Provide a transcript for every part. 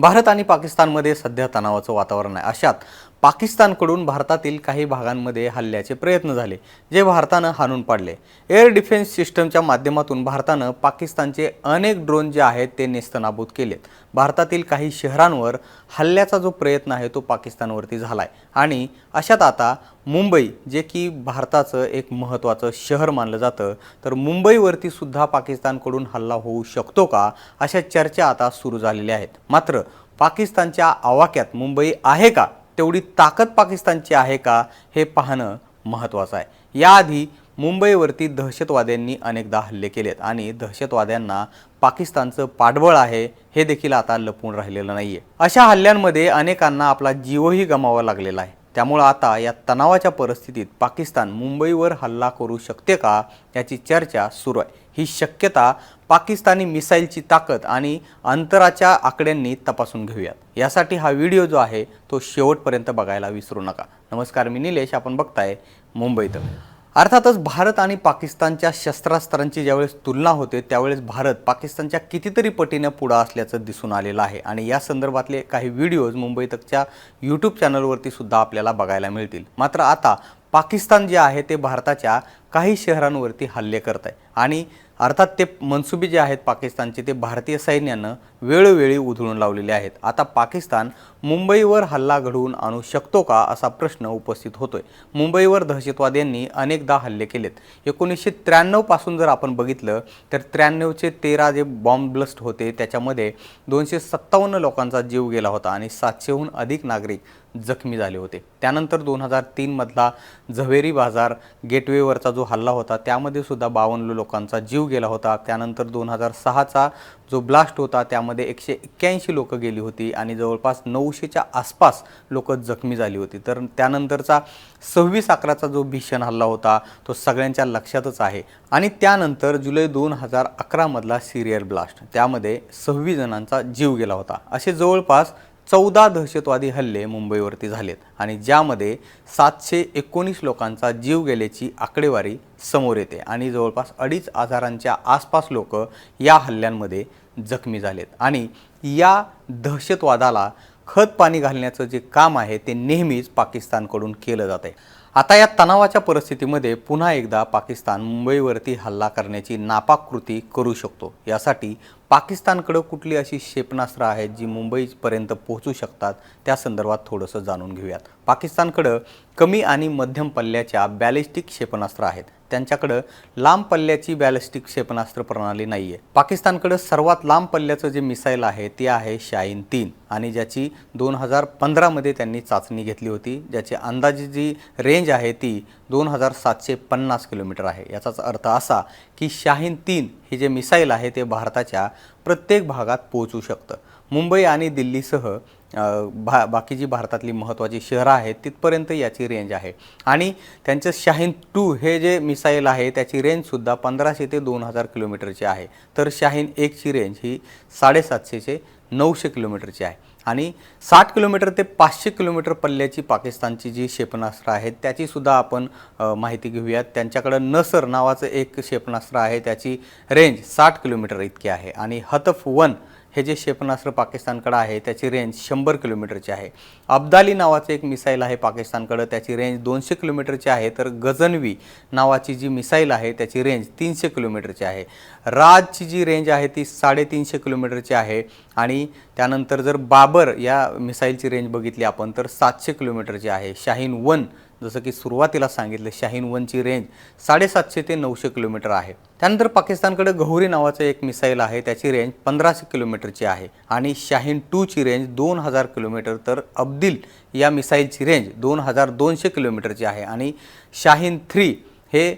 भारत आणि पाकिस्तानमध्ये सध्या तणावाचं वातावरण आहे. अशात पाकिस्तानकडून भारतातील काही भागांमध्ये हल्ल्याचे प्रयत्न झाले जे भारतानं हाणून पाडले. एअर डिफेन्स सिस्टमच्या माध्यमातून भारतानं पाकिस्तानचे अनेक ड्रोन जे आहेत ते नेस्तनाबूत केलेत. भारतातील काही शहरांवर हल्ल्याचा जो प्रयत्न आहे तो पाकिस्तानवरती झाला आहे आणि अशात आता मुंबई जे की भारताचं एक महत्त्वाचं शहर मानलं जातं तर मुंबईवरती सुद्धा पाकिस्तानकडून हल्ला होऊ शकतो का? अशा चर्चा आता सुरू झालेल्या आहेत. मात्र पाकिस्तानच्या आवाक्यात मुंबई आहे का? तेवढी ताकद पाकिस्तानची आहे का? हे पाहणं महत्त्वाचं आहे. याआधी मुंबईवरती दहशतवाद्यांनी अनेकदा हल्ले केलेत आणि दहशतवाद्यांना पाकिस्तानचं पाठबळ आहे हे देखील आता लपून राहिलेलं नाही आहे अशा हल्ल्यांमध्ये अनेकांना आपला जीवही गमावा लागलेला आहे. त्यामुळं आता या तणावाच्या परिस्थितीत पाकिस्तान मुंबईवर हल्ला करू शकते का याची चर्चा सुरू आहे. ही शक्यता पाकिस्तानी मिसाईलची ताकद आणि अंतराच्या आकड्यांनी तपासून घेऊयात. यासाठी हा व्हिडिओ जो आहे तो शेवटपर्यंत बघायला विसरू नका. नमस्कार मी निलेश. आपण बघताय मुंबईत अर्थातच भारत आणि पाकिस्तानच्या शस्त्रास्त्रांची ज्यावेळेस तुलना होते त्यावेळेस भारत पाकिस्तानच्या कितीतरी पटीनं पुढं असल्याचं दिसून आलेलं आहे. आणि या संदर्भातले काही व्हिडिओज मुंबई तकच्या यूट्यूब चॅनलवरती सुद्धा आपल्याला बघायला मिळतील. मात्र आता पाकिस्तान जे आहे ते भारताच्या काही शहरांवरती हल्ले करत आहे. आणि अर्थात ते मनसुबे जे आहेत पाकिस्तानचे ते भारतीय सैन्यानं वेळोवेळी उधळून लावलेले आहेत. आता पाकिस्तान मुंबईवर हल्ला घडवून आणू शकतो का असा प्रश्न उपस्थित होतोय. मुंबईवर दहशतवाद्यांनी अनेकदा हल्ले केलेत. एकोणीसशे त्र्याण्णवपासून जर आपण बघितलं तर त्र्याण्णवचे तेरा जे बॉम्ब ब्लस्ट होते त्याच्यामध्ये दोनशे सत्तावन्न लोकांचा जीव गेला होता आणि सातशेहून अधिक नागरिक जखमी झाले होते. त्यानंतर दोन हजार तीनमधला झवेरी बाजार गेटवेवरचा जो हल्ला होता त्यामध्ये सुद्धा बावन्न लोकांचा जीव गेला होता. त्यानंतर दोन हजार सहाचा जो ब्लास्ट होता त्यामध्ये एकशे एक्क्याऐंशी लोकं गेली होती आणि जवळपास नऊशेच्या आसपास लोकं जखमी झाली होती. तर त्यानंतरचा सव्वीस अकराचा जो भीषण हल्ला होता तो सगळ्यांच्या लक्षातच आहे. आणि त्यानंतर जुलै दोन हजार अकरामधला सिरियल ब्लास्ट त्यामध्ये सव्वीस जणांचा जीव गेला होता. असे जवळपास चौदा दहशतवादी हल्ले मुंबईवरती झालेत आणि ज्यामध्ये सातशे एकोणीस लोकांचा जीव गेल्याची आकडेवारी समोर येते आणि जवळपास अडीच हजारांच्या आसपास लोक या हल्ल्यांमध्ये जखमी झालेत. आणि या दहशतवादाला खत पाणी घालण्याचं जे काम आहे ते नेहमीच पाकिस्तानकडून केलं जात आहे. आता या तणावाच्या परिस्थितीमध्ये पुन्हा एकदा पाकिस्तान मुंबईवरती हल्ला करण्याची नापाक कृती करू शकतो. यासाठी पाकिस्तानकडं कुठली अशी क्षेपणास्त्र आहेत जी मुंबईपर्यंत पोहोचू शकतात? त्या संदर्भात थोडंसं जाणून घेऊयात. पाकिस्तानकडं कमी आणि मध्यम पल्ल्याच्या बॅलिस्टिक क्षेपणास्त्र आहेत. त्यांच्याकडं लांब पल्ल्याची बॅलिस्टिक क्षेपणास्त्र प्रणाली नाही आहे पाकिस्तानकडं सर्वात लांब पल्ल्याचं जे मिसाईल आहे ते आहे शाहीन तीन आणि ज्याची दोन हजार पंधरामध्ये त्यांनी चाचणी घेतली होती. ज्याची अंदाजे जी रेंज आहे ती दोन हजार सातशे पन्नास किलोमीटर आहे. याचाच अर्थ असा की शाहीन तीन हे जे मिसाईल आहे ते भारताच्या प्रत्येक भागात पोहोचू शकतं. मुंबई आणि दिल्लीसह भा बाकी जी भारतातली महत्त्वाची शहरं आहेत तिथपर्यंत याची रेंज आहे. आणि त्यांचं शाहीन टू हे जे मिसाईल आहे त्याची रेंजसुद्धा पंधराशे ते दोन हजार किलोमीटरची आहे. तर शाहीन एकची रेंज ही साडेसातशेचे नऊशे किलोमीटरची आहे. आणि साठ किलोमीटर ते पाचशे किलोमीटर पल्ल्याची पाकिस्तानची जी क्षेपणास्त्र आहेत त्याचीसुद्धा आपण माहिती घेऊयात. त्यांच्याकडं नसर नावाचं एक क्षेपणास्त्र आहे त्याची रेंज साठ किलोमीटर इतकी आहे. आणि हतफ वन हे जे क्षेपणास्त्र पाकिस्तानकडं आहे त्याची रेंज शंभर किलोमीटरची आहे. अब्दाली नावाचं एक मिसाईल आहे पाकिस्तानकडं त्याची रेंज दोनशे किलोमीटरची आहे. तर गजनवी नावाची जी मिसाईल आहे त्याची रेंज तीनशे किलोमीटरची आहे. राजची जी रेंज आहे ती साडेतीनशे किलोमीटरची आहे. आणि त्यानंतर जर बाबर या मिसाईलची रेंज बघितली आपण तर सातशे किलोमीटरची आहे. शाहीन वन जसं की सुरुवातीला सांगितलं शाहीन वनची रेंज साडेसातशे ते नऊशे किलोमीटर आहे. त्यानंतर पाकिस्तानकडे गहुरी नावाचं एक मिसाईल आहे त्याची रेंज पंधराशे किलोमीटरची आहे. आणि शाहीन टूची रेंज दोन हजार किलोमीटर तर अब्दिल या मिसाईलची रेंज दोन हजार दोनशे किलोमीटरची आहे. आणि शाहीन थ्री हे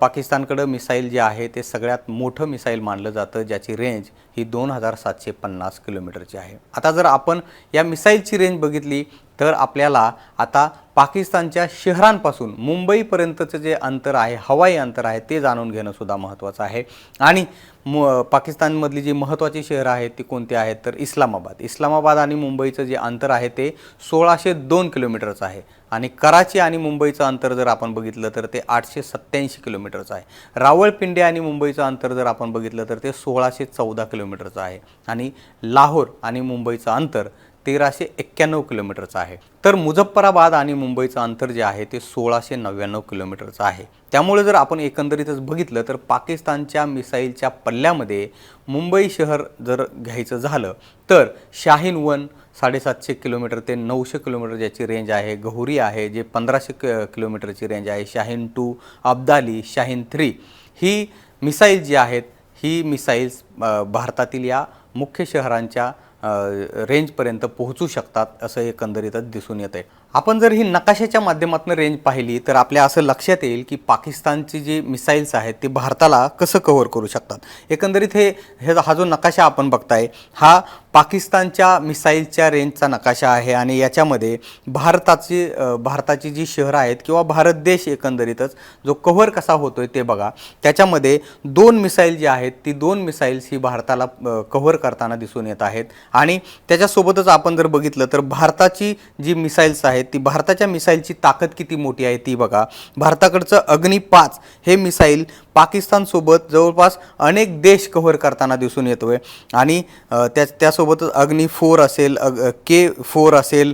पाकिस्तानकडं मिसाईल जे आहे ते सगळ्यात मोठं मिसाईल मानलं जातं ज्याची रेंज ही दोन हजार सातशे पन्नास किलोमीटरची आहे. आता जर आपण या मिसाईलची रेंज बघितली तर आपल्याला आता पाकिस्तानच्या शहरांपासून मुंबईपर्यंतचं जे अंतर आहे हवाई अंतर आहे ते जाणून घेणं सुद्धा महत्त्वाचं आहे. आणि म पाकिस्तानमधली जी महत्त्वाची शहरं आहेत ती कोणती आहेत? तर इस्लामाबाद. इस्लामाबाद आणि मुंबईचं जे अंतर आहे ते सोळाशे दोन किलोमीटरचं आहे. आणि कराची आणि मुंबईचं अंतर जर आपण बघितलं तर ते आठशे सत्त्याऐंशी किलोमीटरचं आहे. रावळपिंडी आणि मुंबईचं अंतर जर आपण बघितलं तर ते सोळाशे चौदा किलोमीटरचं आहे. आणि लाहोर आणि मुंबईचं अंतर तेराशे एक्क्याण्णव किलोमीटरचं आहे. तर मुझफ्फराबाद आणि मुंबईचं अंतर जे आहे ते सोळाशे नव्याण्णव किलोमीटरचं आहे. त्यामुळे जर आपण एकंदरीतच बघितलं तर पाकिस्तानच्या मिसाईलच्या पल्ल्यामध्ये मुंबई शहर जर घ्यायचं झालं तर शाहीन वन साडेसातशे किलोमीटर ते नऊशे किलोमीटर ज्याची रेंज आहे गहुरी आहे जे पंधराशे क किलोमीटरची रेंज आहे शाहीन टू अब्दाली शाहीन थ्री ही मिसाईल जी आहेत ही मिसाईल्स भारतातील या मुख्य शहरांच्या रेंजपर्यंत पोहोचू शकतात असं एकंदरीतच दिसून येते आपण जर ही नकाशाच्या माध्यमातून रेंज पाहिली तर आपल्या असं लक्षात येईल की पाकिस्तानची जी मिसाईल्स आहेत ते भारताला कसं कव्हर करू शकतात? एकंदरीत हे हे हा जो नकाशा आपण बघताय हा पाकिस्तानच्या मिसाईलच्या रेंजचा नकाशा आहे आणि याच्यामध्ये भारताची भारताची जी शहरं आहेत किंवा भारत देश एकंदरीतच जो कव्हर कसा होतो आहे ते बघा. त्याच्यामध्ये दोन मिसाईल जी आहेत ती दोन मिसाईल्स ही भारताला कव्हर करताना दिसून येत आहेत. आणि त्याच्यासोबतच आपण जर बघितलं तर भारताची जी मिसाईल्स आहेत ती भारताच्या मिसाईलची ताकद किती मोठी आहे ती बघा. भारताकडचं अग्नी पाच हे मिसाईल पाकिस्तानसोबत जवळपास अनेक देश कव्हर करताना दिसून येतो आहे आणि त्या त्यासोबत त्यासोबतच अग्नी फोर असेल अग के फोर असेल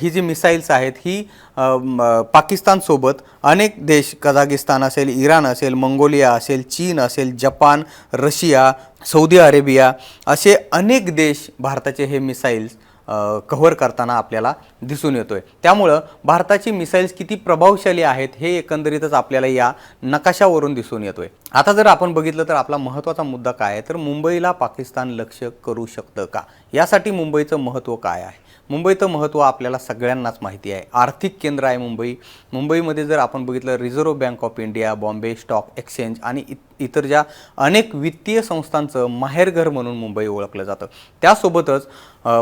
ही जी मिसाईल्स आहेत ही पाकिस्तानसोबत अनेक देश कझागिस्तान असेल इराण असेल मंगोलिया असेल चीन असेल जपान रशिया सौदी अरेबिया असे अनेक देश भारताचे हे मिसाईल्स कव्हर करताना आपल्याला दिसून येतो आहे त्यामुळं भारताची मिसाईल्स किती प्रभावशाली आहेत हे एकंदरीतच आपल्याला या नकाशावरून दिसून येतो आहे आता जर आपण बघितलं तर आपला महत्त्वाचा मुद्दा काय आहे? तर मुंबईला पाकिस्तान लक्ष करू शकतं का? यासाठी मुंबईचं महत्त्व काय आहे? मुंबईचं महत्त्व आपल्याला सगळ्यांनाच माहिती आहे. आर्थिक केंद्र आहे मुंबई. मुंबईमध्ये जर आपण बघितलं Reserve Bank of India Bombay stock exchange आणि इतर ज्या अनेक वित्तीय संस्थांचं माहेरघर म्हणून मुंबई ओळखलं जातं. त्यासोबतच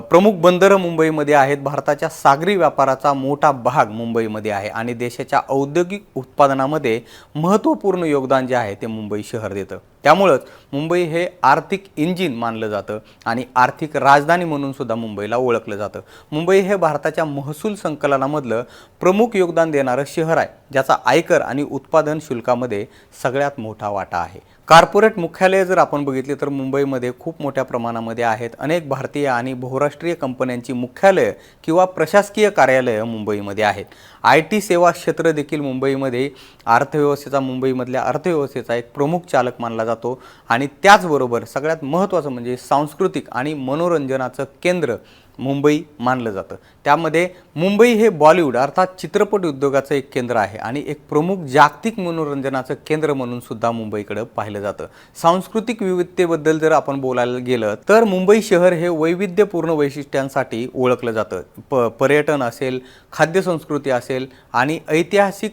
प्रमुख बंदरं मुंबईमध्ये आहेत. भारताच्या सागरी व्यापाराचा मोठा भाग मुंबईमध्ये आहे आणि देशाच्या औद्योगिक उत्पादनामध्ये महत्त्वपूर्ण योगदान जे आहे ते मुंबई शहर देतं. त्यामुळंच मुंबई हे आर्थिक इंजिन मानलं जातं आणि आर्थिक राजधानी म्हणून सुद्धा मुंबईला ओळखलं जातं. मुंबई हे भारताच्या महसूल संकलनामधलं प्रमुख योगदान देणारं शहर आहे ज्याचा आयकर आणि उत्पादन शुल्कामध्ये सगळ्यात मोठा वाटा आहे. कॉर्पोरेट मुख्यालय जर आपण बघितली तर मुंबईमध्ये खूप मोठ्या प्रमाणामध्ये आहेत. अनेक भारतीय आणि बहुराष्ट्रीय कंपन्यांची मुख्यालय किंवा प्रशासकीय कार्यालयं मुंबईमध्ये आहेत. आय टी सेवा क्षेत्र देखील मुंबईमध्ये अर्थव्यवस्थेचा मुंबईमधल्या अर्थव्यवस्थेचा एक प्रमुख चालक मानला जातो. आणि त्याचबरोबर सगळ्यात महत्त्वाचं म्हणजे सांस्कृतिक आणि मनोरंजनाचं केंद्र मुंबई मानलं जातं. त्यामध्ये मुंबई हे बॉलिवूड अर्थात चित्रपट उद्योगाचं एक केंद्र आहे आणि एक प्रमुख जागतिक मनोरंजनाचं केंद्र म्हणून सुद्धा मुंबईकडं पाहिलं जातं. सांस्कृतिक विविधतेबद्दल जर आपण बोलायला गेलं तर मुंबई शहर हे वैविध्यपूर्ण वैशिष्ट्यांसाठी ओळखलं जातं. प पर्यटन असेल खाद्यसंस्कृती असेल आणि ऐतिहासिक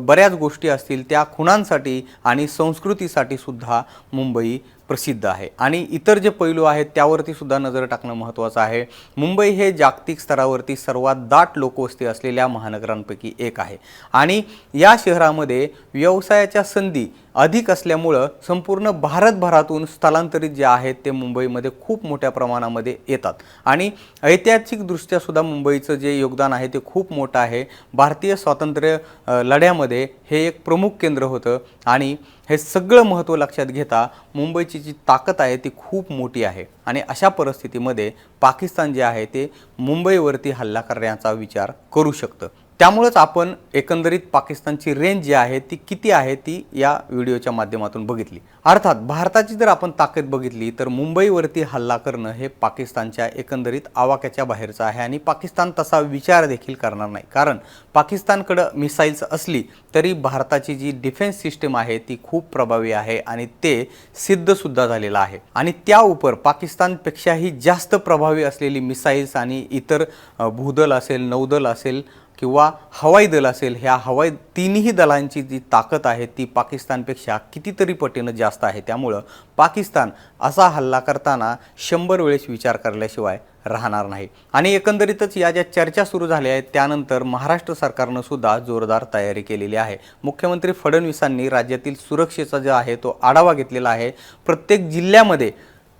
बऱ्याच गोष्टी असतील त्या खुणांसाठी आणि संस्कृतीसाठी सुद्धा मुंबई प्रसिद्ध आहे. आणि इतर जे पैलू आहेत त्यावरती सुद्धा नजर टाकणं महत्त्वाचं आहे. मुंबई हे जागतिक स्तरावरती सर्वात दाट लोकवस्ती असलेल्या महानगरांपैकी एक आहे. आणि या शहरामध्ये व्यवसायाच्या संधी अधिक असल्यामुळं संपूर्ण भारतभरातून स्थलांतरित जे आहेत ते मुंबईमध्ये खूप मोठ्या प्रमाणामध्ये येतात. आणि ऐतिहासिकदृष्ट्यासुद्धा मुंबईचं जे योगदान आहे ते खूप मोठं आहे. भारतीय स्वातंत्र्य लढ्यामध्ये हे एक प्रमुख केंद्र होतं. आणि हे सगळं महत्त्व लक्षात घेता मुंबईची जी ताकद आहे ती खूप मोठी आहे. आणि अशा परिस्थितीमध्ये पाकिस्तान जे आहे ते मुंबईवरती हल्ला करण्याचा विचार करू शकतं. त्यामुळंच आपण एकंदरीत पाकिस्तानची रेंज जी आहे ती किती आहे ती या व्हिडिओच्या माध्यमातून बघितली. अर्थात भारताची जर आपण ताकद बघितली तर मुंबईवरती हल्ला करणं हे पाकिस्तानच्या एकंदरीत आवाक्याच्या बाहेरचं आहे आणि पाकिस्तान तसा विचार देखील करणार नाही. कारण पाकिस्तानकडं मिसाईल्स असली तरी भारताची जी डिफेन्स सिस्टम आहे ती खूप प्रभावी आहे आणि ते सिद्धसुद्धा झालेलं आहे. आणि त्या उपर पाकिस्तानपेक्षाही जास्त प्रभावी असलेली मिसाईल्स आणि इतर भूदल असेल नौदल असेल किंवा हवाई दल असेल ह्या हवाई तिन्ही दलांची जी ताकद आहे ती पाकिस्तानपेक्षा कितीतरी पटीनं जास्त आहे. त्यामुळं पाकिस्तान असा हल्ला करताना शंभर वेळेस विचार करल्याशिवाय राहणार नाही. आणि एकंदरीतच या ज्या चर्चा सुरू झाल्या आहेत त्यानंतर महाराष्ट्र सरकारनं सुद्धा जोरदार तयारी केलेली आहे. मुख्यमंत्री फडणवीसांनी राज्यातील सुरक्षेचा जो आहे तो आढावा घेतलेला आहे. प्रत्येक जिल्ह्यामध्ये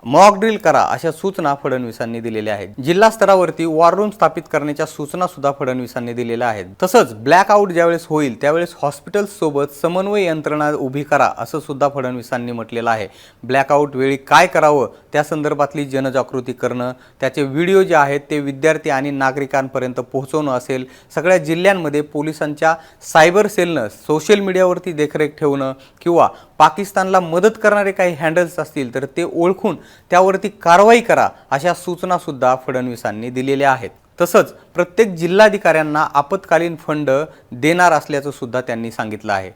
मॉक ड्रिल करा अशा सूचना फडणवीसांनी दिलेल्या आहेत. जिल्हा स्तरावरती वॉर रूम स्थापित करण्याच्या सूचना सुद्धा फडणवीसांनी दिलेल्या आहेत. तसंच ब्लॅकआउट ज्यावेळेस होईल त्यावेळेस हॉस्पिटल सोबत समन्वय यंत्रणा उभी करा असं सुद्धा फडणवीसांनी म्हटलेलं आहे. ब्लॅकआउट वेळी काय करावं त्या संदर्भातली जनजागृती करणं त्याचे व्हिडिओ जे आहेत ते विद्यार्थी आणि नागरिकांपर्यंत पोहोचवणं असेल सगळ्या जिल्ह्यांमध्ये पोलिसांच्या सायबर सेलनं सोशल मीडियावरती देखरेख ठेवणं किंवा पाकिस्तानला मदत करणारे काही हँडल्स असतील तर ते ओळखून त्यावरती कारवाई करा अशा सूचना सुद्धा फडणवीसांनी दिलेल्या आहेत. तसंच प्रत्येक जिल्हाधिकाऱ्यांना आपत्कालीन फंड देणार असल्याचं सुद्धा त्यांनी सांगितलं आहे.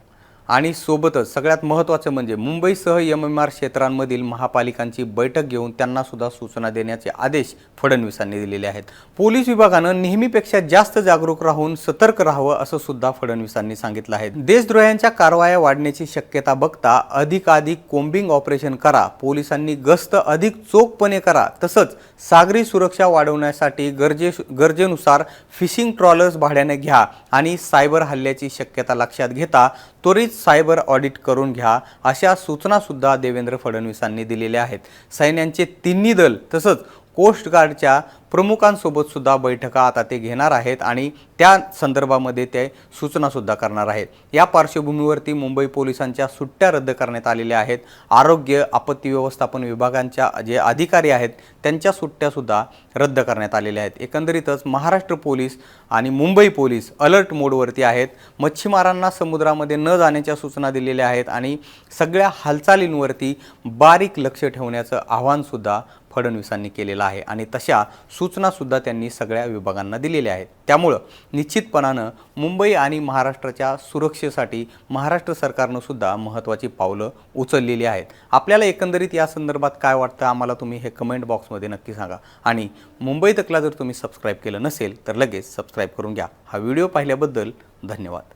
आणि सोबतच सगळ्यात महत्त्वाचं म्हणजे मुंबईसह एम एम आर क्षेत्रांमधील महापालिकांची बैठक घेऊन त्यांनासुद्धा सूचना देण्याचे आदेश फडणवीसांनी दिलेले आहेत. पोलीस विभागानं नेहमीपेक्षा जास्त जागरूक राहून सतर्क राहावं असं सुद्धा फडणवीसांनी सांगितलं आहे. देशद्रोह्यांच्या कारवाया वाढण्याची शक्यता बघता अधिकाधिक कोम्बिंग ऑपरेशन करा पोलिसांनी गस्त अधिक चोखपणे करा तसंच सागरी सुरक्षा वाढवण्यासाठी गरजे गरजेनुसार फिशिंग ट्रॉलर्स भाड्याने घ्या आणि सायबर हल्ल्याची शक्यता लक्षात घेता त्वरित सायबर ऑडिट करून घ्या अशा सूचनासुद्धा देवेंद्र फडणवीसांनी दिलेल्या आहेत. सैन्यांचे तिन्ही दल तसंच कोस्ट गार्डच्या प्रमुखांसोबत सुद्धा बैठका आता ते घेणार आहेत आणि त्या संदर्भामध्ये ते सूचनासुद्धा करणार आहेत. या पार्श्वभूमीवरती मुंबई पोलिसांच्या सुट्ट्या रद्द करण्यात आलेल्या आहेत. आरोग्य आपत्ती व्यवस्थापन विभागांच्या जे अधिकारी आहेत त्यांच्या सुट्ट्यासुद्धा रद्द करण्यात आलेल्या आहेत. एकंदरीतच महाराष्ट्र पोलीस आणि मुंबई पोलीस अलर्ट मोडवरती आहेत. मच्छीमारांना समुद्रामध्ये न जाण्याच्या सूचना दिलेल्या आहेत आणि सगळ्या हालचालींवरती बारीक लक्ष ठेवण्याचं आव्हानसुद्धा फडणवीसांनी केलेलं आहे. आणि तशा सु सूचनासुद्धा त्यांनी सगळ्या विभागांना दिलेल्या आहेत. त्यामुळं निश्चितपणानं मुंबई आणि महाराष्ट्राच्या सुरक्षेसाठी महाराष्ट्र सरकारनं सुद्धा महत्त्वाची पावलं उचललेली आहेत. आपल्याला एकंदरीत या संदर्भात काय वाटतं आम्हाला तुम्ही हे कमेंट बॉक्समध्ये नक्की सांगा. आणि मुंबई तकला जर तुम्ही सबस्क्राईब केलं नसेल तर लगेच सबस्क्राईब करून घ्या. हा व्हिडिओ पाहिल्याबद्दल धन्यवाद.